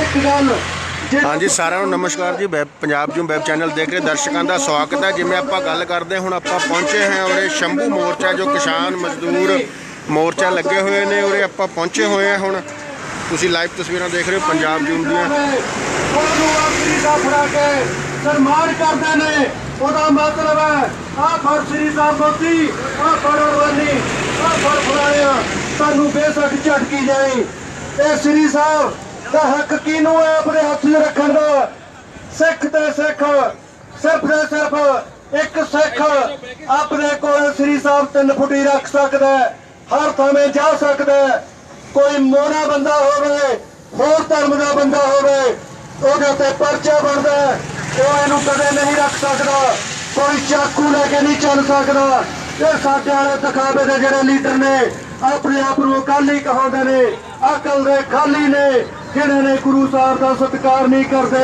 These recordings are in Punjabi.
ਇੱਕ ਗੱਲ ਜੇ ਹਾਂਜੀ, ਸਾਰਿਆਂ ਨੂੰ ਨਮਸਕਾਰ ਜੀ। ਵੈਬ ਪੰਜਾਬ ਜੂ ਵੈਬ ਚੈਨਲ ਦੇਖ ਰਹੇ ਦਰਸ਼ਕਾਂ ਦਾ ਸਵਾਗਤ ਹੈ। ਜਿਵੇਂ ਆਪਾਂ ਗੱਲ ਕਰਦੇ ਹੁਣ ਆਪਾਂ ਪਹੁੰਚੇ ਹਾਂ ਉਰੇ ਸ਼ੰਭੂ ਮੋਰਚਾ, ਜੋ ਕਿਸਾਨ ਮਜ਼ਦੂਰ ਮੋਰਚਾ ਲੱਗੇ ਹੋਏ ਨੇ ਉਰੇ ਆਪਾਂ ਪਹੁੰਚੇ ਹੋਏ ਹਾਂ ਹੁਣ। ਤੁਸੀਂ ਲਾਈਵ ਤਸਵੀਰਾਂ ਦੇਖ ਰਹੇ ਹੋ ਪੰਜਾਬ ਜੂਮ ਦੀਆਂ। ਉਹਨੂੰ ਆਖਰੀ ਦਾ ਫੜਾ ਕੇ ਸਨਮਾਨ ਕਰਦੇ ਨੇ ਉਹਦਾ ਮਤਲਬ ਹੈ ਆ ਫੜ ਸ੍ਰੀ ਸਾਹਿਬ ਮੋਦੀ ਆ ਫੜੋ ਵਾਲੀ ਆ ਫੜ ਫੜਾਇਆ ਸਾਨੂੰ ਬੇਸ਼ੱਕ ਝਟਕੀ ਜਾਈ। ਇਹ ਸ੍ਰੀ ਸਾਹਿਬ ਦਾ ਹੱਕ ਕਿਨੂੰ ਹੈ ਆਪਣੇ ਹੱਥ 'ਚ ਰੱਖਣ ਦਾ? ਸਿੱਖ ਤੇ ਸਿੱਖ, ਸਿਰਫ ਤੇ ਸਿਰਫ ਇੱਕ ਸਿੱਖ ਆਪਣੇ ਕੋਲ ਸ੍ਰੀ ਸਾਹਿਬ ਤਿੰਨ ਫੁੱਟੀ ਰੱਖ ਸਕਦਾ ਹਰ ਥਾਵੇਂ ਜਾ ਸਕਦਾ ਕੋਈ ਮੋਨਾ ਬੰਦਾ ਹੋਵੇ, ਹੋਰ ਧਰਮ ਦਾ ਬੰਦਾ ਹੋਵੇ, ਉਹਦੇ ਉੱਤੇ ਪਰਚਾ ਬਣਦਾ ਉਹ ਇਹਨੂੰ ਕਦੇ ਨਹੀਂ ਰੱਖ ਸਕਦਾ, ਕੋਈ ਚਾਕੂ ਲੈ ਕੇ ਨਹੀਂ ਚੱਲ ਸਕਦਾ। ਇਹ ਸਾਡੇ ਵਾਲੇ ਦਿਖਾਵੇ ਦੇ ਜਿਹੜੇ ਲੀਡਰ ਨੇ, ਆਪਣੇ ਆਪ ਨੂੰ ਅਕਾਲੀ ਕਹਾਉਂਦੇ ਨੇ, ਅਕਲ ਦੇ ਖਾਲੀ ਨੇ। ਜਿਹੜੇ ਨੇ ਗੁਰੂ ਸਾਹਿਬ ਦਾ ਸਤਿਕਾਰ ਨਹੀਂ ਕਰਦੇ,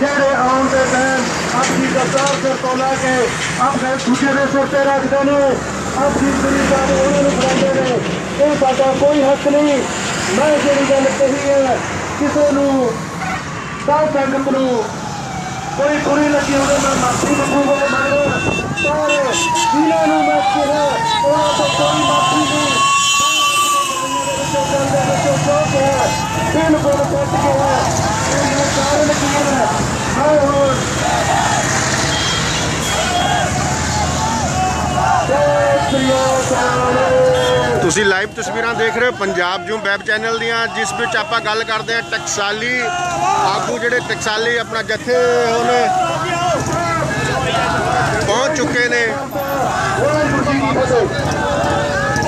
ਜਿਹੜੇ ਆਉਣ ਦੇ ਟਾਈਮ ਆਪਣੀ ਗੱਦਾਰ ਸਿਰ ਤੋਂ ਲਾ ਕੇ ਆਪਣੇ ਦੂਜੇ ਦੇ ਸਿਰ ਤੇ ਰੱਖਦੇ ਨੇ, ਆਪਣੀ ਜ਼ਮੀਨਾਂ ਨੂੰ ਉਹਨਾਂ ਨੂੰ ਫੜਾਉਂਦੇ ਨੇ, ਇਹ ਸਾਡਾ ਕੋਈ ਹੱਕ ਨਹੀਂ। ਮੈਂ ਜਿਹੜੀ ਗੱਲ ਕਹੀ ਹੈ, ਕਿਸੇ ਨੂੰ ਤਾਂ ਸੰਗਤ ਨੂੰ ਕੋਈ ਕੁੜੀ ਲੱਗੀ ਹੋਵੇ, ਮੈਂ ਮਾਫੀ ਮੰਗੂਗਾ ਮਗਰ ਪਰ ਜਿਨ੍ਹਾਂ ਨੂੰ ਮੈਂ ਕਿਹਾ ਉਹਨਾਂ ਤੋਂ ਕੋਈ ਮਾਫੀ ਨਹੀਂ ਬਿਲਕੁਲ ਕੱਟ ਗਿਆ ਇਹ ਕਾਰਨ ਕੀ ਹੈ ਮੈਂ ਹੁਣ ਤੁਸੀਂ ਲਾਈਵ ਤਸਵੀਰਾਂ ਦੇਖ ਰਹੇ ਹੋ ਪੰਜਾਬ ਜੂਮ ਵੈਬ ਚੈਨਲ ਦੀਆਂ, ਜਿਸ ਵਿੱਚ ਆਪਾਂ ਗੱਲ ਕਰਦੇ ਹਾਂ ਟਕਸਾਲੀ ਆਗੂ ਜਿਹੜੇ ਟਕਸਾਲੀ ਆਪਣਾ ਜਥੇ ਉਹਨੇ ਪਹੁੰਚ ਚੁੱਕੇ ਨੇ ਵਾਹਿਗੁਰੂ ਜੀ ਕੀ ਫਤਿਹ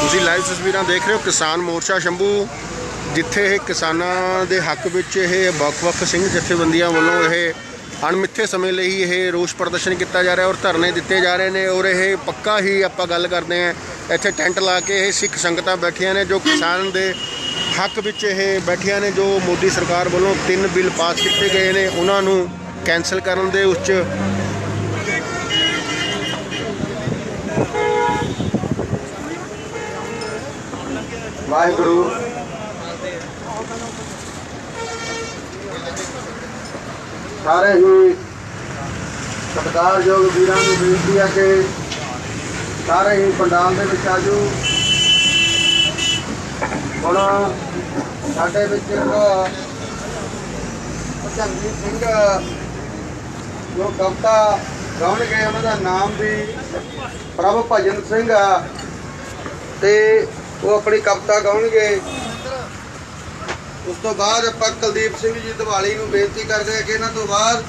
ਤੁਸੀਂ ਲਾਈਵ ਤਸਵੀਰਾਂ ਦੇਖ ਰਹੇ ਹੋ ਕਿਸਾਨ ਮੋਰਚਾ ਸ਼ੰਭੂ, ਜਿੱਥੇ ਇਹ ਕਿਸਾਨਾਂ ਦੇ ਹੱਕ ਵਿੱਚ ਇਹ ਵੱਖ-ਵੱਖ ਸਿੰਘ ਜਥੇਬੰਦੀਆਂ ਵੱਲੋਂ ਇਹ ਅਣਮਿੱਥੇ ਸਮੇਂ ਲਈ ਇਹ ਰੋਸ ਪ੍ਰਦਰਸ਼ਨ ਕੀਤਾ ਜਾ ਰਿਹਾ ਔਰ ਧਰਨੇ ਦਿੱਤੇ ਜਾ ਰਹੇ ਨੇ ਔਰ ਇਹ ਪੱਕਾ ਹੀ ਆਪਾਂ ਗੱਲ ਕਰਦੇ ਹਾਂ, ਇੱਥੇ ਟੈਂਟ ਲਾ ਕੇ ਇਹ ਸਿੱਖ ਸੰਗਤਾਂ ਬੈਠੀਆਂ ਨੇ ਜੋ ਕਿਸਾਨ ਦੇ ਹੱਕ ਵਿੱਚ ਇਹ ਬੈਠੀਆਂ ਨੇ, ਜੋ ਮੋਦੀ ਸਰਕਾਰ ਵੱਲੋਂ ਤਿੰਨ ਬਿੱਲ ਪਾਸ ਕੀਤੇ ਗਏ ਨੇ, ਉਹਨਾਂ ਨੂੰ ਕੈਨਸਲ ਕਰਨ ਦੇ ਉਸ 'ਚ ਵਾਹਿਗੁਰੂ। ਸਾਰੇ ਹੀ ਸਤਿਕਾਰਯੋਗ ਵੀਰਾਂ ਨੂੰ ਬੇਨਤੀ ਹੈ ਕਿ ਸਾਰੇ ਹੀ ਪੰਡਾਲ ਦੇ ਵਿੱਚ ਆਜੋ ਹੁਣ ਸਾਡੇ ਵਿੱਚ ਇੱਕ ਭਜੰਗੀ ਸਿੰਘ ਜੋ ਕਵਿਤਾ ਗਾਉਣਗੇ। ਉਹਨਾਂ ਦਾ ਨਾਮ ਵੀ ਪ੍ਰਭ ਭਜਨ ਸਿੰਘ ਆ। ਤੇ ਉਹ ਆਪਣੀ ਕਵਿਤਾ ਗਾਉਣਗੇ। ਉਸ ਤੋਂ ਬਾਅਦ ਆਪਾਂ ਕੁਲਦੀਪ ਸਿੰਘ ਜੀ ਦਿਵਾਲੀ ਨੂੰ ਬੇਨਤੀ ਕਰਦੇ ਆ ਕਿ ਇਹਨਾਂ ਤੋਂ ਬਾਅਦ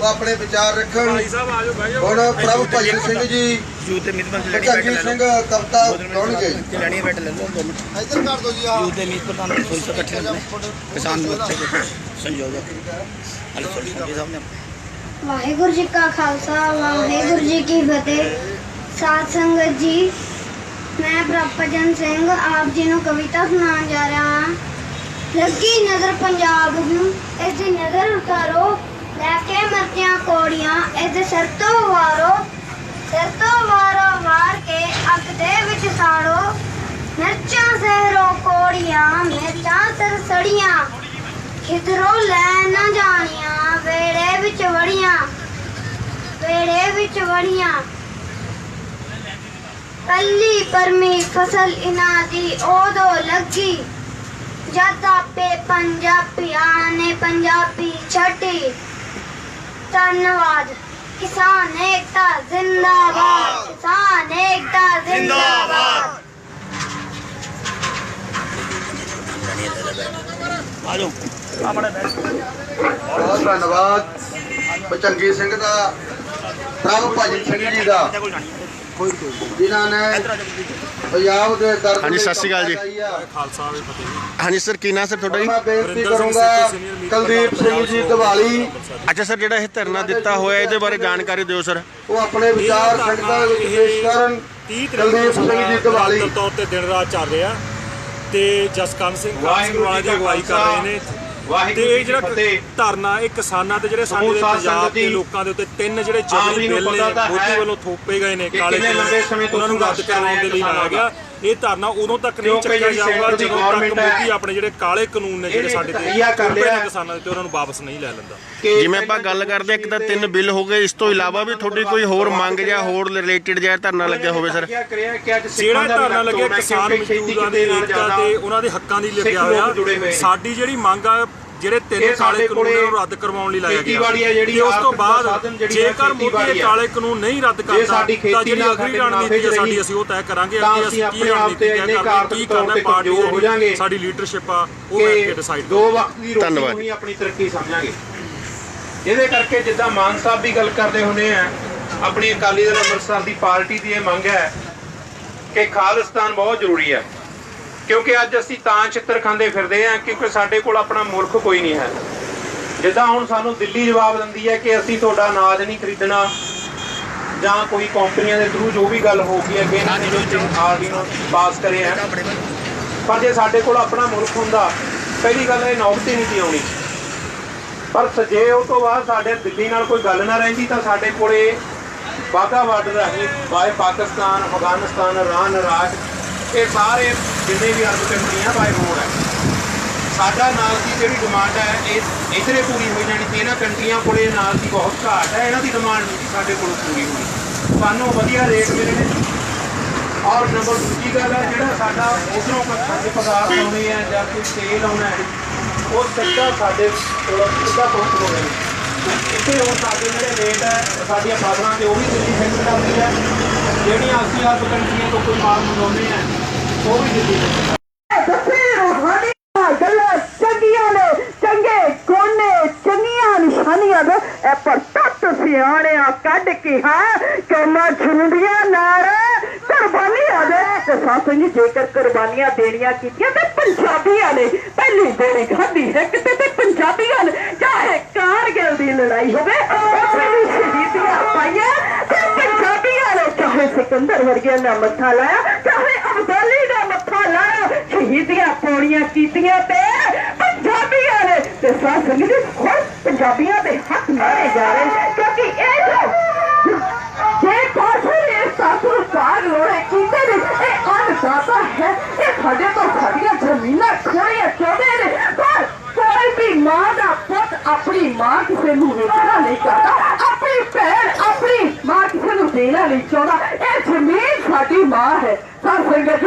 ਉਹ ਆਪਣੇ ਵਿਚਾਰ ਰੱਖਣ। ਹੁਣ ਪ੍ਰਭ ਭਜਨ ਸਿੰਘ ਜੀ ਯੂਥ ਦੇ ਮੀਤ ਪ੍ਰਧਾਨ ਭਜੰਗੀ ਸਿੰਘ ਕਵਿਤਾ ਗਾਉਣਗੇ। ਲੈਣੀ ਬੈਠ ਲੈ ਲਓ। ਇੱਧਰ ਕਰ ਦਿਓ ਜੀ ਯੂਥ ਦੇ ਮੀਤ ਪ੍ਰਧਾਨ ਸੋਈ ਸੌ ਇਕੱਠੇ ਕਿਸਾਨ ਮੋਰਚੇ ਦੇ ਸੰਯੋਜਕ। ਹਲੋ ਜੀ ਸਾਹਿਬ ਨੇ। ਵਾਹਿਗੁਰੂ ਜੀ ਕਾ ਖਾਲਸਾ ਵਾਹਿਗੁਰੂ ਜੀ ਕੀ ਫਤਿਹ। ਸਾਧ ਸੰਗਤ ਜੀ ਮੈਂ ਪ੍ਰਭਜਨ ਸਿੰਘ, ਆਪ ਜੀ ਨੂੰ ਕਵਿਤਾ ਸੁਣਾਉਣ ਜਾ ਰਿਹਾ ਹਾਂ। ਲੱਗੀ ਨਜ਼ਰ ਪੰਜਾਬ ਨੂੰ, ਇਸ ਦੀ ਨਜ਼ਰ ਉਤਾਰੋ। ਲੈ ਕੇ ਮਰਤੀਆਂ ਕੋੜੀਆਂ, ਇਸ ਦੇ ਸਿਰ ਤੋਂ ਵਾਰੋ। ਸਿਰ ਤੋਂ ਵਾਰੋ ਵਾਰ ਕੇ ਅੱਗ ਦੇ ਵਿੱਚ ਸਾੜੋ। ਮਿਰਚਾਂ ਸਹਿਰੋ ਕੋੜੀਆਂ, ਮਿਰਚਾਂ ਸਿਰ ਸੜੀਆਂ। ਕਿਧਰੋਂ ਲੈ ਨਾ ਜਾਣੀਆਂ, ਵੇੜੇ ਵਿੱਚ ਵੜੀਆਂ। ਵੇੜੇ ਵਿੱਚ ਵੜੀਆਂ। ਪੱਲੀ ਪਰਮੀ ਫਸਲ ਇਨਾਂ ਦੀ ਉਦੋਂ ਲੱਗੀ। ਜਦ ਆਪੇ ਪੰਜਾਬੀਆਂ ਨੇ ਪੰਜਾਬੀ ਛੱਡੀ। ਧੰਨਵਾਦ। ਕਿਸਾਨ ਏਕਤਾ ਜ਼ਿੰਦਾਬਾਦ। ਕਿਸਾਨ ਏਕਤਾ ਜ਼ਿੰਦਾਬਾਦ। ਲੈ ਲੈ ਬੈਠ। ਬਹੁਤ ਧੰਨਵਾਦ। ਬਚੰਗੀ ਸਿੰਘ ਦਾ ਪ੍ਰਭ ਭਜਨ ਸਿੰਘ ਜੀ ਦਾ। ਜਿਨ੍ਹਾਂ ਨੇ ਪੰਜਾਬ ਦੇ ਦਰਦ ਹਾਂਜੀ, ਸਤਿ ਸ਼੍ਰੀ ਅਕਾਲ ਜੀ। ਖਾਲਸਾ ਵੀ ਫਤਿਹ ਹਾਂਜੀ ਸਰ ਕੀ ਨਾਂ ਸਰ ਤੁਹਾਡਾ ਜੀ? ਮੈਂ ਬੇਨਤੀ ਵਰਿੰਦਰ ਸਿੰਘ ਕਰੂੰਗਾ ਸੇਖੀ senior leader ਕੁਲਦੀਪ ਸਿੰਘ ਜੀ ਦਿਵਾਲੀ। ਅੱਛਾ ਸਰ ਜਿਹੜਾ ਇਹ ਧਰਨਾ ਦਿੱਤਾ ਹੋਇਆ ਇਹਦੇ ਬਾਰੇ ਜਾਣਕਾਰੀ ਦਿਓ ਸਰ। ਉਹ ਆਪਣੇ ਵਿਚਾਰ ਸੰਗਤਾਂ ਵਿੱਚ ਪੇਸ਼ ਕਰਨ 30 ਕੁਲਦੀਪ ਸਿੰਘ ਜੀ ਦਿਵਾਲੀ। ਤੌਰ ਤੇ ਦਿਨ ਰਾਤ ਚੱਲ ਰਿਹਾ ਤੇ ਜਸਕਰਨ ਸਿੰਘ ਜੀ ਦੀ ਅਗਵਾਈ ਕਰ ਰਹੇ ਨੇ। ਤੇ ਇਹ ਜਿਹੜਾ। ਧਰਨਾ ਇਹ ਕਿਸਾਨਾਂ ਤੇ ਜਿਹੜੇ ਸਾਡੇ ਦੇ ਪੰਜਾਬ ਦੇ ਲੋਕਾਂ ਦੇ ਉੱਤੇ ਤਿੰਨ ਜਿਹੜੇ ਜਬਰੀ ਬਿੱਲ ਨੇ ਮੋਦੀ ਵੱਲੋਂ ਥੋਪੇ ਗਏ ਨੇ ਕਾਲੇ ਕਿੰਨੇ ਲੰਬੇ ਸਮੇਂ ਤੋਂ ਉਹਨਾਂ ਨੂੰ ਰੱਦ ਕਰਾਉਣ ਦੇ ਲਈ ਲਾਇਆ ਗਿਆ। ਇਹ ਧਰਨਾ ਉਦੋਂ ਤੱਕ ਨਹੀਂ ਚੱਕਿਆ ਜਿਹੜੀ ਜਾਊਗਾ ਜਦੋਂ ਤੱਕ ਮੋਦੀ ਆਪਣੇ ਜਿਹੜੇ ਕਾਲੇ ਕਾਨੂੰਨ ਨੇ ਜਿਹੜੇ ਸਾਡੇ ਤੇ। ਨੇ ਕਿਸਾਨਾਂ ਦੇ ਤੇ ਉਹਨਾਂ ਨੂੰ ਵਾਪਸ ਨਹੀਂ ਲੈ ਲੈਂਦਾ। ਜਿਵੇਂ ਆਪਾਂ ਗੱਲ ਕਰਦੇ ਇੱਕ ਤਾਂ ਤਿੰਨ ਬਿੱਲ ਹੋ ਗਏ ਇਸ ਤੋਂ ਇਲਾਵਾ ਵੀ ਤੁਹਾਡੀ ਕੋਈ ਹੋਰ ਮੰਗ ਜਾਂ ਹੋਰ ਰਿਲੇਟਡ ਜਾਂ ਧਰਨਾ ਲੱਗਿਆ ਹੋਵੇ ਸਰ? ਜਿਹੜਾ ਧਰਨਾ ਲੱਗਿਆ ਕਿਸਾਨ ਮਜ਼ਦੂਰਾਂ ਦੀ ਏਕਤਾ ਤੇ ਉਹਨਾਂ ਦੇ ਹੱਕਾਂ ਦੀ ਲੱਗਿਆ ਹੋਇਆ। ਸਾਡੀ ਜਿਹੜੀ ਮੰਗ ਆ ਜਿਹੜੇ ਤਿੰਨ ਕਾਲੇ ਕਾਨੂੰਨ ਨੇ ਰੱਦ ਕਰਵਾਉਣ ਲਈ ਲਾਇਆ ਗਿਆ ਤੇ ਉਸ ਤੋਂ ਬਾਅਦ ਜੇਕਰ ਮੋਦੀ ਇਹ। ਕਾਲੇ ਕਾਨੂੰਨ ਨਹੀਂ ਰੱਦ ਕਰਦਾ ਸਾਡੀ ਤਾਂ ਖੇਤੀ ਜਿਹੜੀ ਅਗਲੀ ਰਣਨੀਤੀ ਹੈ ਸਾਡੀ ਅਸੀਂ ਉਹ ਤੈਅ ਕਰਾਂਗੇ ਅੱਗੇ ਅਸੀਂ ਕੀ ਆਪਣੇ ਆਪ ਰਣਨੀਤੀ ਤੇ ਤੈਅ ਕਾਰਤਿਕ ਕੀ ਕਰਨਾ ਤੇ ਪਾਰਟੀ ਹੋ ਜਾਾਂਗੇ ਸਾਡੀ ਲੀਡਰਸ਼ਿਪ ਆ ਉਹ ਬੈਠ ਕੇ ਡਿਸਾਈਡ ਦੋ ਵਕਤ ਦੀ ਰੋਟੀ। ਨੂੰ ਹੀ ਆਪਣੀ ਤਰੱਕੀ ਸਮਝਾਂਗੇ ਇਹਦੇ ਕਰਕੇ ਜਿੱਦਾਂ ਮਾਨ ਸਾਹਿਬ ਵੀ ਗੱਲ ਕਰਦੇ ਹੁੰਦੇ ਆ ਆਪਣੀ ਅਕਾਲੀ ਦਲ ਅੰਮ੍ਰਿਤਸਰ ਦੀ ਪਾਰਟੀ ਦੀ ਇਹ ਮੰਗ ਹੈ ਕਿ ਖਾਲਿਸਤਾਨ ਬਹੁਤ ਜ਼ਰੂਰੀ ਹੈ ਕਿਉਂਕਿ ਅੱਜ ਅਸੀਂ ਤਾਂ ਚਿੱਤਰ ਖਾਂਦੇ ਫਿਰਦੇ ਆ ਕਿਉਂਕਿ ਸਾਡੇ ਕੋਲ ਆਪਣਾ ਮੁਲਕ ਕੋਈ ਨਹੀਂ ਹੈ। ਜਿੱਦਾਂ ਹੁਣ ਸਾਨੂੰ ਦਿੱਲੀ ਜਵਾਬ ਦਿੰਦੀ ਹੈ ਕਿ ਅਸੀਂ ਤੁਹਾਡਾ ਅਨਾਜ ਨਹੀਂ ਖਰੀਦਣਾ ਜਾਂ ਕੋਈ ਕੰਪਨੀਆਂ ਦੇ ਥਰੂ ਜੋ ਵੀ ਗੱਲ ਹੋ ਗਈ ਹੈ ਕਿ ਇਹਨਾਂ ਨੇ ਜੋ ਆਰਡੀਨੈਂਸ ਪਾਸ ਕਰੇ ਹੈ। ਪਰ ਜੇ ਸਾਡੇ ਕੋਲ ਆਪਣਾ ਮੁਲਕ ਹੁੰਦਾ ਪਹਿਲੀ ਗੱਲ ਇਹ ਨੌਬਤ ਹੀ ਨਹੀਂ ਆਉਣੀ। ਪਰ ਜੇ ਉਹ ਤੋਂ ਬਾਅਦ ਸਾਡੇ ਦਿੱਲੀ ਨਾਲ ਕੋਈ ਗੱਲ ਨਾ ਰਹਿੰਦੀ ਤਾਂ ਸਾਡੇ ਕੋਲੇ ਵਾਹਗਾ ਬਾਰਡਰ ਰਾਹੀਂ by Pakistan Afghanistan Iran Iraq ਇਹ ਸਾਰੇ ਜਿੰਨੇ ਵੀ ਅਰਬ ਕੰਟਰੀਆਂ ਬਾਏ ਰੋਡ ਹੈ। ਸਾਡਾ ਨਾਲ ਦੀ ਜਿਹੜੀ ਡਿਮਾਂਡ ਹੈ, ਇਹ ਇਧਰੇ ਪੂਰੀ ਹੋ ਜਾਣੀ ਸੀ ਇਹਨਾਂ ਕੰਟਰੀਆਂ ਕੋਲੇ ਨਾਲ ਦੀ ਬਹੁਤ ਘਾਟ ਹੈ, ਇਹਨਾਂ ਦੀ ਡਿਮਾਂਡ ਨਹੀਂ ਸਾਡੇ ਕੋਲ ਪੂਰੀ ਹੋਈ। ਸਾਨੂੰ ਵਧੀਆ ਰੇਟ ਮਿਲੇ ਨੇ। ਔਰ ਨੰਬਰ ਦੂਜੀ ਗੱਲ ਹੈ, ਜਿਹੜਾ ਸਾਡਾ ਉਧਰੋਂ ਕੋਈ ਖਾद्य ਪਦਾਰਥ ਆਉਣੇ ਆ ਜਾਂ ਕੋਈ ਤੇਲ ਆਉਣਾ ਹੈ, ਉਹ ਸਿੱਧਾ ਸਾਡੇ ਕੋਲ ਸਿੱਧਾ ਪਹੁੰਚ ਹੋਵੇ ਇੱਥੇ ਹੁਣ ਸਾਡੇ ਜਿਹੜੇ ਰੇਟ ਹੈ, ਸਾਡੀਆਂ ਫਸਲਾਂ ਤੇ ਉਹ ਵੀ ਦਿੱਲੀ ਫਿਕਸ ਕਰਦੀ ਹੈ। ਜਿਹੜੀਆਂ ਅਸੀਂ ਆਪ ਕੰਟਰੀਆਂ ਤੋਂ ਕੋਈ ਮਾਲ ਮੰਗਾਉਂਦੇ ਆ ਉਹ ਵੀ ਦਿੱਲੀ ਫਿਕਸ ਗੱਲਾਂ ਚੰਗੀਆਂ ਨੇ ਚੰਗੇ ਗੁਣ ਨੇ ਚੰਗੀਆਂ ਨਿਸ਼ਾਨੀਆਂ ਨੇ ਇਹ ਪਰ ਤੱਤ ਸਿਆਣਿਆ ਕੱਢ ਕੇ ਹਾਂ ਕੰਮਾਂ ਛੁੰਡੀਆਂ ਨਾਲ ਕੁਰਬਾਨੀਆਂ ਦੇ ਤੇ ਸਾਥ ਜੀ ਜੇਕਰ ਕੁਰਬਾਨੀਆਂ ਦੇਣੀਆਂ ਕੀਤੀਆਂ ਤੇ ਪੰਜਾਬੀਆਂ ਨੇ ਪਹਿਲੀ ਦੇਣੀ ਖਾਧੀ ਹੈ ਕਿਤੇ ਤੇ ਪੰਜਾਬੀਆਂ ਨੇ ਚਾਹੇ ਕਾਰਗਿਲ ਦੀ ਲੜਾਈ ਹੋਵੇ ਉੱਥੇ ਵੀ ਸ਼ਹੀਦੀਆਂ ਪਾਈਆਂ ਤੇ ਪੰਜਾਬੀਆਂ ਨੇ ਚਾਹੇ ਸਿਕੰਦਰ ਵਰਗਿਆਂ ਦਾ ਮੱਥਾ ਲਾਇਆ ਚਾਹੇ ਅਬਦਾਲੀ ਦਾ ਮੱਥਾ ਲਾਇਆ ਸ਼ਹੀਦੀਆਂ ਪੌੜੀਆਂ ਕੀਤੀਆਂ ਤੇ ਪੰਜਾਬੀਆਂ ਨੇ। ਤੇ ਸਾਧ ਸੰਗਤ ਜੀ, ਹੁਣ ਪੰਜਾਬੀਆਂ ਦੇ ਹੱਥ ਮਾਰੇ ਜਾ ਰਹੇ ਕਿਉਂਕਿ ਇਹ ਜੋ ਜੇ ਪਾਸੇ ਇਸ ਸਾਥੂ ਸਾਗ ਲੋੜੇ ਕੀਤੇ ਨੇ। ਇਹ ਅੰਨਦਾਤਾ ਹੈ ਇਹ ਸਾਡੇ ਤੋਂ ਸਾਡੀਆਂ ਜ਼ਮੀਨਾਂ ਖੋਣੀਆਂ ਚਾਹੁੰਦੇ ਨੇ? ਪਰ ਕੋਈ ਵੀ ਮਾਂ ਦਾ ਪੁੱਤ ਆਪਣੀ ਮਾਂ ਕਿਸੇ ਨੂੰ ਵੇਚਣਾ ਨਹੀਂ ਚਾਹਤਾ ਆਪਣੀ ਭੈਣ ਆਪਣੀ ਮਾਂ ਕਿਸੇ ਨੂੰ ਦੇਣਾ ਨਹੀਂ ਚਾਹੁੰਦਾ। ਇਹ ਜ਼ਮੀਨ ਸਾਡੀ ਮਾਂ ਹੈ। ਸਰ ਸੰਗਤ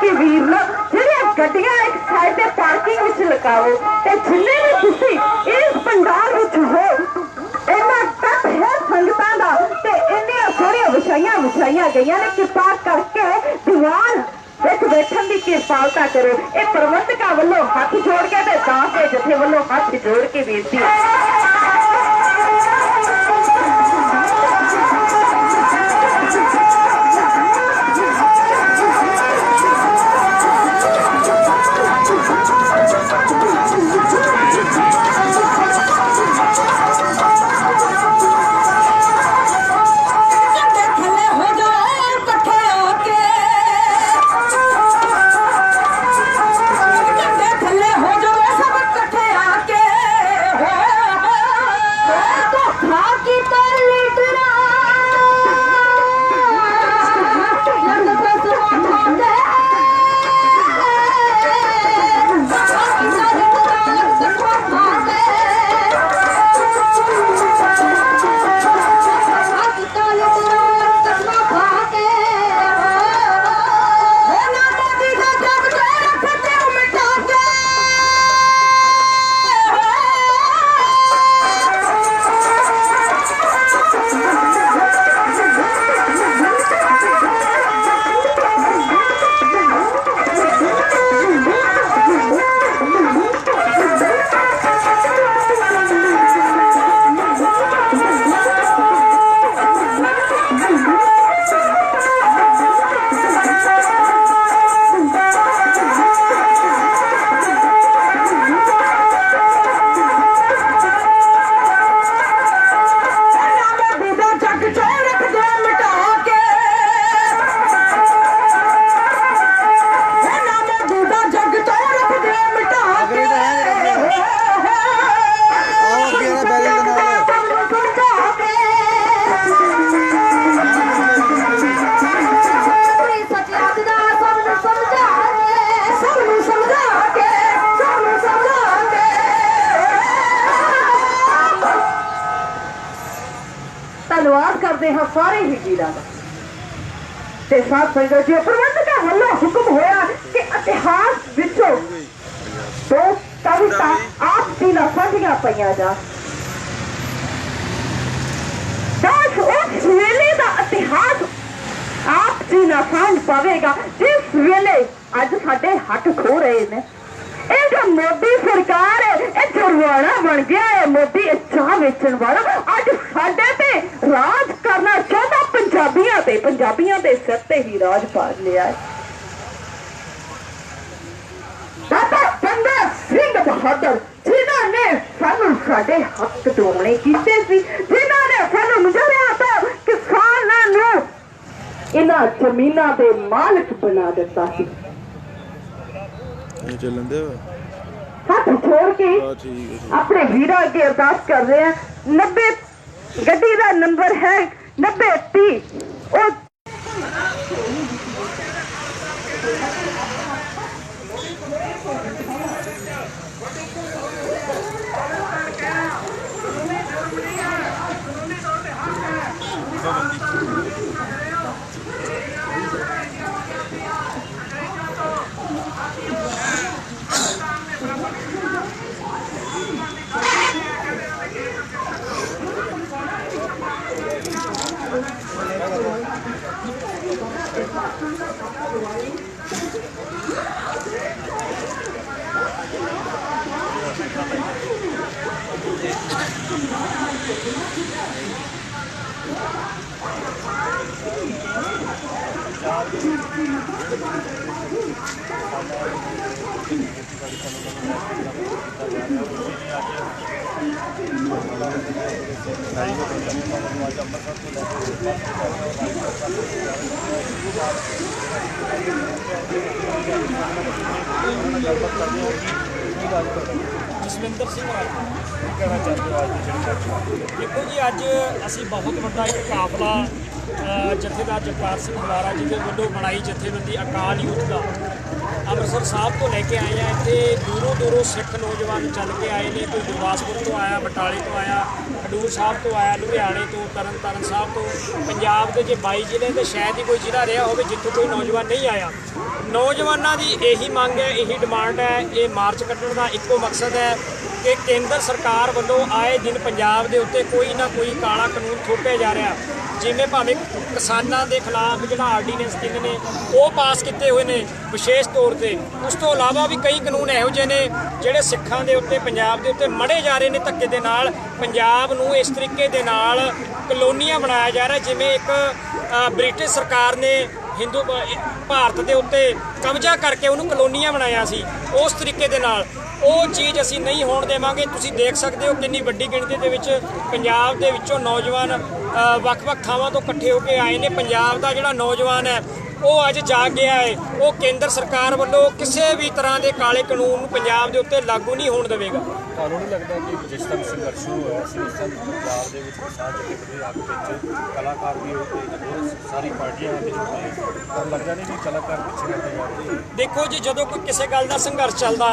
ਕਿ ਵੀਰ ਨਾ ਜਿਹੜੀਆਂ ਗੱਡੀਆਂ ਇੱਕ ਸਾਈਡ ਤੇ ਪਾਰਕਿੰਗ ਵਿੱਚ ਲਗਾਓ, ਤੇ ਜਿੰਨੇ ਵੀ ਤੁਸੀਂ ਇਸ ਪੰਡਾਲ ਵਿੱਚ ਹੋ ਇੰਨਾ ਕੱਟ ਹੈ ਸੰਗਤਾਂ ਦਾ, ਤੇ ਇੰਨੀਆਂ ਸੋਹਣੀਆਂ ਵਿਛਾਈਆਂ ਵਿਛਾਈਆਂ ਗਈਆਂ ਨੇ ਕਿਰਪਾ ਕਰਕੇ ਦੀਵਾਨ ਵਿੱਚ ਬੈਠਣ ਦੀ ਕਿਰਪਾਲਤਾ ਕਰੋ। ਇਹ ਪ੍ਰਬੰਧਕਾਂ ਵੱਲੋਂ ਹੱਥ ਜੋੜ ਕੇ ਤੇ ਦਾਸ ਦੇ ਜਥੇ ਵੱਲੋਂ ਹੱਥ ਜੋੜ ਕੇ ਬੇਨਤੀ ਤੇ ਸਾਧ ਪ੍ਰਬੰਧਕਾਂ ਵੱਲੋਂ ਹੁਕਮ ਹੋਇਆ ਕਿ ਇਤਿਹਾਸ ਵਿੱਚੋਂ ਦੋ ਕਵਿਤਾ ਆਪ ਜੀ ਨਾਲ ਪਈਆਂ ਜਾ। ਦਾਸ ਉਸ ਵੇਲੇ ਦਾ ਇਤਿਹਾਸ ਆਪ ਜੀ ਨਾਲ ਸਾਂਝ ਪਾਵੇਗਾ, ਜਿਸ ਵੇਲੇ ਅੱਜ ਸਾਡੇ ਹੱਥ ਖੋ ਰਹੇ ਨੇ। ਇਹ ਜੋ ਮੋਦੀ ਸਰਕਾਰ ਹੈ, ਇਹ ਜਰਵਾਣਾ ਬਣ ਗਿਆ ਹੈ। ਮੋਦੀ ਇਹ ਚਾਹ ਵੇਚਣ ਵਾਲਾ ਅੱਜ ਸਾਡੇ ਤੇ ਰਾਜ ਕਰਨਾ ਚਾਹੁੰਦਾ ਪੰਜਾਬੀਆਂ ਤੇ ਪੰਜਾਬੀਆਂ ਦੇ ਸਿਰ ਤੇ ਹੀ ਰਾਜ ਪਾ ਲਿਆ ਹੈ। ਬਾਬਾ ਬੰਦਾ ਸਿੰਘ ਬਹਾਦਰ ਜਿਨ੍ਹਾਂ ਨੇ ਸਾਨੂੰ ਸਾਡੇ ਹੱਕ ਦੋਣੇ ਕੀਤੇ ਸੀ ਜਿਨ੍ਹਾਂ ਨੇ ਸਾਨੂੰ ਮੁਜਰਿਆ ਤੋਂ ਕਿਸਾਨਾਂ ਨੂੰ ਇਹਨਾਂ ਜ਼ਮੀਨਾਂ ਦੇ ਮਾਲਕ ਬਣਾ ਦਿੱਤਾ ਸੀ। ਇਹ ਚੱਲਣ ਦੇ ਹੱਥ ਛੋੜ ਕੇ ਆਪਣੇ ਵੀਰਾਂ ਅੱਗੇ ਅਰਦਾਸ ਕਰ ਰਹੇ ਆ 90 ਗੱਡੀ ਦਾ ਨੰਬਰ ਹੈ। 9030 ਉਹ ਜਸਵਿੰਦਰ ਸਿੰਘ ਰਾਜਾ ਕਹਿਣਾ ਚਾਹੁੰਦੇ ਹੋ ਅੱਜ ਦੇਖੋ ਜੀ, ਅੱਜ ਅਸੀਂ ਬਹੁਤ ਵੱਡਾ ਇੱਕ ਕਾਫਲਾ ਜਥੇਦਾਰ ਜਗਤਾਰ ਸਿੰਘ ਹਵਾਰਾ ਜੀ ਦੇ ਵੱਲੋਂ ਬਣਾਈ ਜਥੇਬੰਦੀ ਅਕਾਲ ਯੂਥ ਦਾ। ਅੰਮ੍ਰਿਤਸਰ ਸਾਹਿਬ ਤੋਂ ਲੈ ਕੇ ਆਏ ਆ ਇੱਥੇ, ਦੂਰੋਂ ਦੂਰੋਂ ਸਿੱਖ ਨੌਜਵਾਨ ਚੱਲ ਕੇ ਆਏ ਨੇ, ਕੋਈ ਗੁਰਦਾਸਪੁਰ ਤੋਂ ਆਇਆ, ਬਟਾਲੇ ਤੋਂ ਆਇਆ, ਖਡੂਰ ਸਾਹਿਬ ਤੋਂ ਆਇਆ, ਲੁਧਿਆਣੇ ਤੋਂ, ਤਰਨਤਾਰਨ ਸਾਹਿਬ ਤੋਂ। ਪੰਜਾਬ ਦੇ ਜੇ 22 ਜ਼ਿਲ੍ਹੇ ਤੇ ਸ਼ਾਇਦ ਹੀ ਕੋਈ ਜ਼ਿਲ੍ਹਾ ਰਿਹਾ ਹੋਵੇ, ਜਿੱਥੋਂ ਕੋਈ ਨੌਜਵਾਨ ਨਹੀਂ ਆਇਆ। ਨੌਜਵਾਨਾਂ ਦੀ ਇਹੀ ਮੰਗ ਹੈ, ਇਹੀ ਡਿਮਾਂਡ ਹੈ, ਇਹ ਮਾਰਚ ਕੱਢਣ ਦਾ ਇੱਕੋ ਮਕਸਦ ਹੈ ਕਿ ਕੇਂਦਰ ਸਰਕਾਰ ਵੱਲੋਂ ਆਏ ਦਿਨ ਪੰਜਾਬ ਦੇ ਉੱਤੇ ਕੋਈ ਨਾ ਕੋਈ ਕਾਲਾ ਕਾਨੂੰਨ ਥੋਪਿਆ ਜਾ ਰਿਹਾ। ਜਿਵੇਂ ਭਾਵੇਂ ਕਿਸਾਨਾਂ ਦੇ ਖਿਲਾਫ ਜਿਹੜਾ ਆਰਡੀਨੈਂਸ ਤਿੰਨ ਨੇ, ਉਹ ਪਾਸ ਕੀਤੇ ਹੋਏ ਨੇ ਵਿਸ਼ੇਸ਼ ਤੌਰ ਤੇ। ਉਸ ਤੋਂ ਇਲਾਵਾ ਵੀ ਕਈ ਕਾਨੂੰਨ ਇਹੋ ਜਿਹੇ ਨੇ ਜਿਹੜੇ ਸਿੱਖਾਂ ਦੇ ਉੱਤੇ, ਪੰਜਾਬ ਦੇ ਉੱਤੇ ਮੜੇ ਜਾ ਰਹੇ ਨੇ ਧੱਕੇ ਦੇ ਨਾਲ। ਪੰਜਾਬ ਨੂੰ ਇਸ ਤਰੀਕੇ ਦੇ ਨਾਲ ਕਲੋਨੀਆਂ ਬਣਾਇਆ ਜਾ ਰਿਹਾ, ਜਿਵੇਂ ਇੱਕ ਬ੍ਰਿਟਿਸ਼ ਸਰਕਾਰ ਨੇ ਹਿੰਦੂ ਭਾਰਤ ਦੇ ਉੱਤੇ ਕਬਜ਼ਾ ਕਰਕੇ ਉਹਨੂੰ ਕਲੋਨੀਆਂ ਬਣਾਇਆ ਸੀ। ਉਸ ਤਰੀਕੇ ਦੇ ਨਾਲ ਉਹ ਚੀਜ਼ ਅਸੀਂ ਨਹੀਂ ਹੋਣ ਦੇਵਾਂਗੇ। ਤੁਸੀਂ ਦੇਖ ਸਕਦੇ ਹੋ ਕਿੰਨੀ ਵੱਡੀ ਗਿਣਤੀ ਦੇ ਵਿੱਚ ਪੰਜਾਬ ਦੇ ਵਿੱਚੋਂ ਨੌਜਵਾਨ ਵੱਖ-ਵੱਖ ਥਾਵਾਂ ਤੋਂ ਇਕੱਠੇ ਹੋ ਕੇ ਆਏ ਨੇ। ਪੰਜਾਬ ਦਾ ਜਿਹੜਾ ਨੌਜਵਾਨ ਹੈ, ਉਹ ਅੱਜ ਜਾਗ ਗਿਆ ਹੈ। ਉਹ ਕੇਂਦਰ ਸਰਕਾਰ ਵੱਲੋਂ ਕਿਸੇ ਵੀ ਤਰ੍ਹਾਂ ਦੇ ਕਾਲੇ ਕਾਨੂੰਨ ਨੂੰ ਪੰਜਾਬ ਦੇ ਉੱਤੇ ਲਾਗੂ ਨਹੀਂ ਹੋਣ ਦੇਵੇਗਾ। ਤੁਹਾਨੂੰ ਨਹੀਂ ਲੱਗਦਾ ਕਿ ਜਿਸ ਤਰ੍ਹਾਂ ਸੰਘਰਸ਼ ਹੋਇਆ ਸੀ ਉਸ ਤਰ੍ਹਾਂ ਪੰਜਾਬ ਦੇ ਵਿੱਚ ਕਿਸਾਨ ਜਥੇਬੰਦੀ ਦੇ ਹੱਕ ਵਿੱਚ ਕਲਾਕਾਰ ਵੀ ਹੋਏ ਤੇ ਹੋਰ ਸਾਰੀ ਪਾਰਟੀਆਂ ਦੇ ਹੋਏ। ਪਰ ਲੱਗਦਾ ਨਹੀਂ ਕਿ ਕਲਾਕਾਰ ਪਿੱਛੇ ਰਹਿ ਜਾਂਦੇ ਦੇਖੋ ਜੀ ਜਦੋਂ ਕੋਈ ਕਿਸੇ ਗੱਲ ਦਾ ਸੰਘਰਸ਼ ਚੱਲਦਾ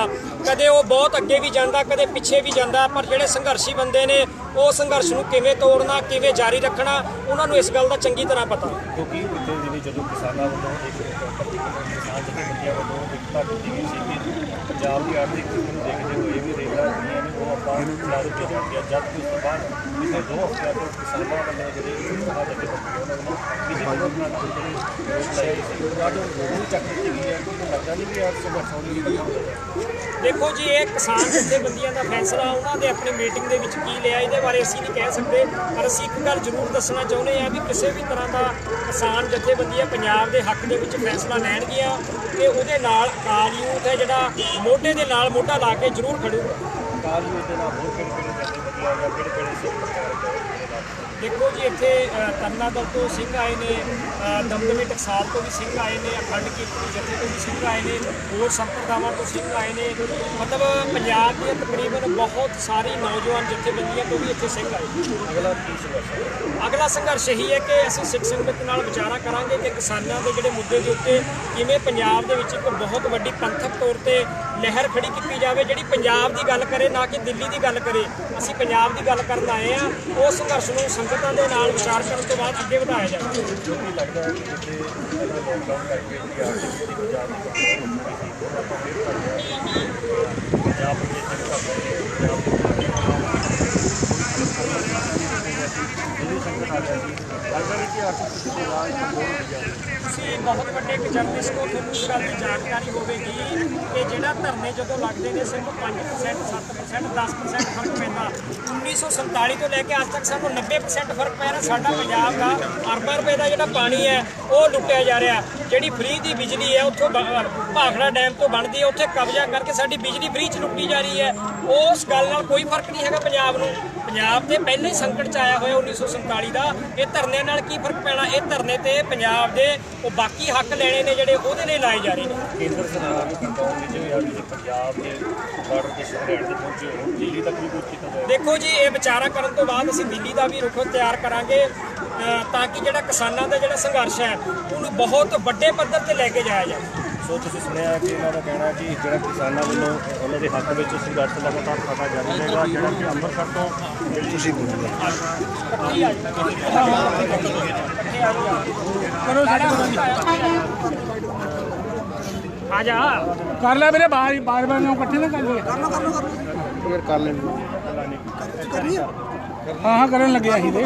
ਕਦੇ ਉਹ ਬਹੁਤ ਅੱਗੇ ਵੀ ਜਾਂਦਾ ਕਦੇ ਪਿੱਛੇ ਵੀ ਜਾਂਦਾ ਪਰ ਜਿਹੜੇ ਸੰਘਰਸ਼ੀ ਬੰਦੇ ਨੇ ਉਹ ਸੰਘਰਸ਼ ਨੂੰ ਕਿਵੇਂ ਤੋੜਨਾ ਕਿਵੇਂ ਜਾਰੀ ਰੱਖਣਾ ਉਹਨਾਂ ਨੂੰ ਇਸ ਗੱਲ ਦਾ ਚੰਗੀ ਤਰ੍ਹਾਂ ਪਤਾ। ਕਿਉਂਕਿ ਜਿਹੜੀ ਜਦੋਂ ਕਿਸਾਨਾਂ ਵੱਲੋਂ ਇੱਕ ਕਿਸਾਨ ਜਥੇਬੰਦੀਆਂ ਵੱਲੋਂ ਇੱਕ ਤਾਂ ਕੀਤੀ ਗਈ ਸੀ ਕਿ ਪੰਜਾਬ ਦੀ ਆਰਥਿਕ ਸਥਿਤੀ ਨੂੰ ਦੇਖਦੇ ਹੋਏ ਵੀ Yeah. ਰੇਲਾਂ ਜਿਹੜੀਆਂ ਨੇ ਉਹ ਆਪਾਂ ਚਾਲੂ ਜਦ ਕਿ ਉਸ ਤੋਂ ਬਾਅਦ ਪਿਛਲੇ ਦੋ ਹਫ਼ਤਿਆਂ ਤੋਂ ਕਿਸਾਨਾਂ ਵੱਲੋਂ ਜਿਹੜੇ ਕਿਸਾਨਾਂ ਜਥੇਬੰਦੀਆਂ ਉਹਨਾਂ ਵੱਲੋਂ ਕਿਸੇ ਹੋਰ ਤਰ੍ਹਾਂ ਦੀ ਜਿਹੜੀ ਰੋਕ ਲਾਈ ਗਈ ਚੱਕ ਦਿੱਤੀ ਗਈ ਹੈ ਕਿ ਲੱਗਦਾ ਨਹੀਂ ਵੀ ਅੱਜ ਸੰਘਰਸ਼ ਹੋਣ ਦੀ ਦੇਖੋ ਜੀ, ਇਹ ਕਿਸਾਨ ਜਥੇਬੰਦੀਆਂ ਦਾ ਫੈਸਲਾ, ਉਹਨਾਂ ਦੇ ਆਪਣੀ ਮੀਟਿੰਗ ਦੇ ਵਿੱਚ ਕੀ ਲਿਆ, ਇਹਦੇ ਬਾਰੇ ਅਸੀਂ ਨਹੀਂ ਕਹਿ ਸਕਦੇ। ਪਰ ਅਸੀਂ ਇੱਕ ਗੱਲ ਜ਼ਰੂਰ ਦੱਸਣਾ ਚਾਹੁੰਦੇ ਹਾਂ ਵੀ ਕਿਸੇ ਵੀ ਤਰ੍ਹਾਂ ਦਾ ਕਿਸਾਨ ਜਥੇਬੰਦੀਆਂ ਪੰਜਾਬ ਦੇ ਹੱਕ ਦੇ ਵਿੱਚ ਫੈਸਲਾ ਲੈਣਗੀਆਂ ਤੇ ਉਹਦੇ ਨਾਲ ਅਕਾਲ ਯੂਥ ਹੈ ਜਿਹੜਾ, ਮੋਢੇ ਦੇ ਨਾਲ ਮੋਢਾ ਲਾ ਕੇ ਜ਼ਰੂਰ ਖੜੂਗਾ ਕਾਲ ਨੂੰ ਇਹਦੇ ਨਾਲ ਹੋਰ ਕਿਹੜੇ ਕਿਹੜੇ ਜਥੇਬੰਦੀਆਂ ਜਾਂ ਕਿਹੜੇ ਕਿਹੜੇ ਦੇਖੋ ਜੀ ਇੱਥੇ ਅ, ਤਰਨਾ ਦਲ ਤੋਂ ਸਿੰਘ ਆਏ ਨੇ ਦਮਦਮੇ ਟਕਸਾਲ ਤੋਂ ਵੀ ਸਿੰਘ ਆਏ ਨੇ ਅਖੰਡ ਕੀਰਤਨੀ ਜਥੇ ਤੋਂ ਵੀ ਸਿੰਘ ਆਏ ਨੇ ਹੋਰ ਸੰਪਰਦਾਵਾਂ ਤੋਂ ਸਿੰਘ ਆਏ ਨੇ। ਮਤਲਬ ਪੰਜਾਬ ਦੀਆਂ ਤਕਰੀਬਨ ਬਹੁਤ ਸਾਰੀ ਨੌਜਵਾਨ ਜਥੇਬੰਦੀਆਂ ਤੋਂ ਵੀ ਇੱਥੇ ਸਿੰਘ ਆਏ ਅਗਲਾ ਕੀ ਸੰਘਰਸ਼ ਅਗਲਾ ਸੰਘਰਸ਼ ਇਹੀ ਹੈ ਕਿ ਅਸੀਂ ਸਿੱਖ ਸੰਗਤ ਨਾਲ ਵਿਚਾਰਾ ਕਰਾਂਗੇ ਕਿ ਕਿਸਾਨਾਂ ਦੇ ਜਿਹੜੇ ਮੁੱਦੇ ਦੇ ਉੱਤੇ ਕਿਵੇਂ ਪੰਜਾਬ ਦੇ ਵਿੱਚ ਇੱਕ ਬਹੁਤ ਵੱਡੀ ਪੰਥਕ ਤੌਰ ਤੇ ਲਹਿਰ ਖੜੀ ਕੀਤੀ ਜਾਵੇ ਜਿਹੜੀ ਪੰਜਾਬ ਦੀ ਗੱਲ ਕਰੇ ਨਾ ਕਿ ਦਿੱਲੀ ਦੀ ਗੱਲ ਕਰੇ। ਅਸੀਂ ਪੰਜਾਬ ਦੀ ਗੱਲ ਕਰਨ ਆਏ ਆ ਉਹ ਸੰਘਰਸ਼ ਨੂੰ ਸੰਗਤਾਂ ਦੇ ਨਾਲ ਵਿਚਾਰ ਕਰਨ ਤੋਂ ਬਾਅਦ ਅੱਗੇ ਵਧਾਇਆ ਜਾਵੇ। ਜੋ ਕਿ ਲੱਗਦਾ ਹੈ ਕਿ ਜਿੱਥੇ ਲੋਕਡਾਊਨ ਕਰਕੇ ਜਿਹੜੀ ਆਰਥਿਕ ਸਥਿਤੀ ਪੰਜਾਬ ਦੀ ਫਿਰ ਪੰਜਾਬ ਦੇ ਗਿਆ ਸੀ ਲੱਗਦਾ ਕਿ ਸਥਿਤੀ ਦੇ ਗਿਆ ਤੁਸੀਂ ਬਹੁਤ ਵੱਡੇ ਇੱਕ ਜਰਨਲਿਸਟ ਹੋ ਤੁਹਾਨੂੰ ਇਸ ਗੱਲ ਦੀ ਜਾਣਕਾਰੀ ਹੋਵੇਗੀ ਕਿ ਜਿਹੜਾ ਜਦੋਂ ਲੱਗਦੇ ਨੇ ਸਿਰਫ 5% 7% 10% ਫ਼ਰਕ ਪੈਂਦਾ। 1947 ਤੋਂ ਲੈ ਕੇ ਅੱਜ ਤੱਕ ਸਾਨੂੰ 90% ਫ਼ਰਕ ਪੈ ਰਿਹਾ। ਸਾਡਾ ਪੰਜਾਬ ਦਾ ਅਰਬਾਂ ਰੁਪਏ ਦਾ ਜਿਹੜਾ ਪਾਣੀ ਹੈ, ਉਹ ਲੁੱਟਿਆ ਜਾ ਰਿਹਾ। ਜਿਹੜੀ ਫ੍ਰੀ ਦੀ ਬਿਜਲੀ ਹੈ, ਉੱਥੋਂ ਭਾਖੜਾ ਡੈਮ ਤੋਂ ਬਣਦੀ ਹੈ, ਉੱਥੇ ਕਬਜ਼ਾ ਕਰਕੇ ਸਾਡੀ ਬਿਜਲੀ ਫ੍ਰੀ ਚ ਲੁੱਟੀ ਜਾ ਰਹੀ ਹੈ। ਉਸ ਗੱਲ ਨਾਲ ਕੋਈ ਫ਼ਰਕ ਨਹੀਂ ਹੈਗਾ ਪੰਜਾਬ ਨੂੰ। ਪੰਜਾਬ ਤੇ ਪਹਿਲੇ ਸੰਕਟ ਚ ਆਇਆ ਹੋਇਆ 1947 ਦਾ ਇਹ ਧਰਨੇ ਨਾਲ ਕੀ ਫ਼ਰਕ ਪੈਣਾ? ਇਹ ਧਰਨੇ ਤੇ ਪੰਜਾਬ ਦੇ ਉਹ ਬਾਕੀ ਹੱਕ ਲੈਣੇ ਨੇ ਜਿਹੜੇ ਉਹਦੇ ਲਈ ਲਾਏ ਜਾ ਰਹੇ ਨੇ। ਕੇਂਦਰ ਸਰਕਾਰ ਨੂੰ ਕੰਟਰੋਲ ਵਿੱਚ ਵੀ ਆ ਕਿ ਪੰਜਾਬ ਦੇ ਬਾਰਡਰ ਦੇ ਸ਼ਹਿਰ ਦੇ ਪਹੁੰਚੇ ਹੋਣ ਦਿੱਲੀ ਤੱਕ ਵੀ ਕੀਤਾ ਜਾਏ ਦੇਖੋ ਜੀ ਇਹ ਵਿਚਾਰਾ ਕਰਨ ਤੋਂ ਬਾਅਦ ਅਸੀਂ ਦਿੱਲੀ ਦਾ ਵੀ ਰੁਖ ਤਿਆਰ ਕਰਾਂਗੇ ਤਾਂ ਕਿ ਜਿਹੜਾ ਕਿਸਾਨਾਂ ਦਾ ਜਿਹੜਾ ਸੰਘਰਸ਼ ਹੈ ਉਹਨੂੰ ਬਹੁਤ ਵੱਡੇ ਪੱਧਰ ਤੇ ਲੈ ਕੇ ਜਾਇਆ ਜਾਵੇ। ਸੋ ਤੁਸੀਂ ਸੁਣਿਆ ਕਿ ਇਹਨਾਂ ਦਾ ਕਹਿਣਾ ਹੈ ਕਿ ਜਿਹੜਾ ਕਿਸਾਨਾਂ ਵੱਲੋਂ ਉਹਨਾਂ ਦੇ ਹੱਕ ਵਿੱਚ ਸੰਘਰਸ਼ ਲਗਾਤਾਰ ਪਤਾ ਜਾਰੀ ਰਹੇਗਾ ਜਿਹੜਾ ਕਿ ਅੰਮ੍ਰਿਤਸਰ ਤੋਂ ਜਿਹੜੀ ਤੁਸੀਂ ਜਾਓ ਕਰੋ ਆ ਜਾ। ਕਰ ਲੈ ਵੀਰੇ ਬਾਹਰ ਬਾਹਰ ਬਾਹਰ ਨੂੰ ਇਕੱਠੇ ਨਾ ਕਰ ਲਈਏ ਫਿਰ ਕਰ ਲੈਣ ਹਾਂ। ਹਾਂ ਕਰਨ ਲੱਗਿਆ ਸੀ ਤੇ